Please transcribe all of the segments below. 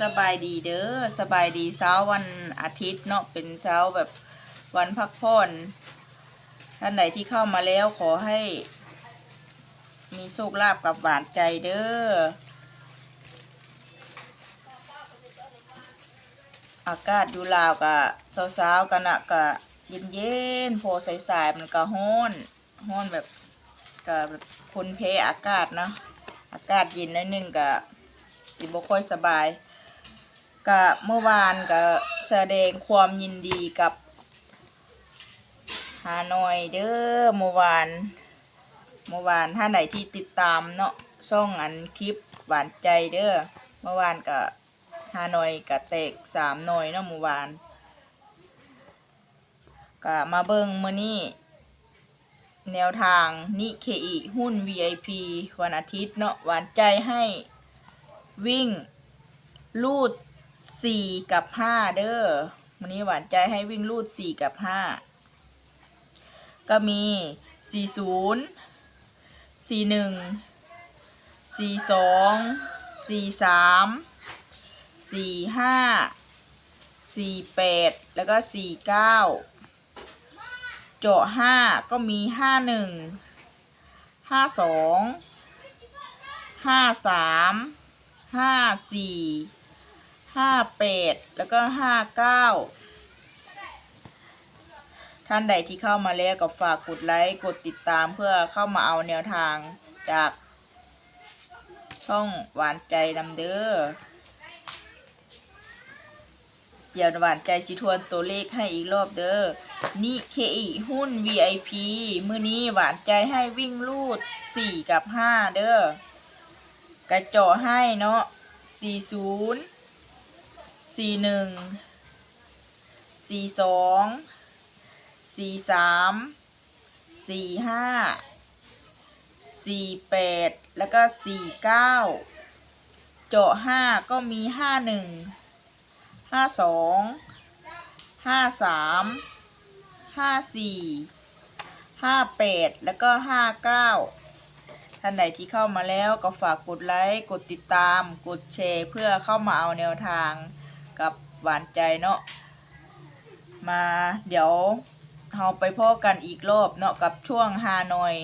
สบายดีเด้อสบายดีเช้าวันอาทิตย์เนาะเป็นเช้าแบบวันพักผ่อนท่านใดที่เข้ามาแล้วขอให้ มีโชคลาภกับหวานใจเด้ออากาศอยู่ลาวกะเช้าๆกันอะกะเย็นเย็นๆพอสายๆมันก็ฮ้อนฮ้อนแบบกะแบบคนเพอากาศเนาะอากาศเย็นนิดนึงกะสิบ่ค่อยสบาย กะเมื่อวานก็แสดงความยินดีกับฮานอยเด้อเมื่อวานเมื่อวานถ้าไหนที่ติดตามเนาะช่องอันคลิปหวานใจเด้อเมื่อวานก็ฮานอยก็แตกสามหน่อยเนาะเมื่อวานก็มาเบิ่งมือนี้แนวทางนิเคอีหุ้น VIP วันอาทิตย์เนาะหวานใจให้วิ่งลูด สี่กับห้าเด้อวันนี้หวานใจให้วิ่งลูดสี่กับห้าก็มีสี่ศูนย์สี่หนึ่งสี่สองสี่สามสี่ห้าสี่แปดแล้วก็สี่เก้าเจาะห้าก็มีห้าหนึ่งห้าสองห้าสามห้าสี่ ห้าแปดแล้วก็ห้าเก้าท่านใดที่เข้ามาแล้วก็ฝากกดไลค์กดติดตามเพื่อเข้ามาเอาแนวทางจากช่องหวานใจนำเด้อเดี๋ยวหวานใจชิทวนตัวเลขให้อีกรอบเด้อนี่เคอีหุ้น VIP มื้อนี้หวานใจให้วิ่งลูด 4 กับ 5 เด้อกระจาะให้เนาะสี่ศูนย์ สี่หนึ่งสี่สองสี่สามสี่ห้าสี่แปดแล้วก็สี่เก้าเจาะห้าก็มีห้าหนึ่งห้าสองห้าสามห้าสี่ห้าแปดแล้วก็ห้าเก้าท่านใดที่เข้ามาแล้วก็ฝากกดไลค์ กดติดตาม กดแชร์ เพื่อเข้ามาเอาแนวทาง กับหวานใจเนาะมาเดี๋ยวเราไปพบกันอีกรอบเนาะกับช่วงฮานอย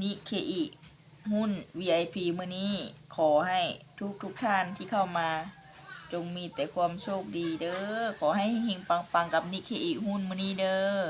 นิเคอีหุ้น VIP มื้อนี้ขอให้ทุกทุกท่านที่เข้ามา จงมีแต่ความโชคดีเด้อขอให้เฮงปังๆกับนิเคอีหุ้นมื้อนี้เด้อ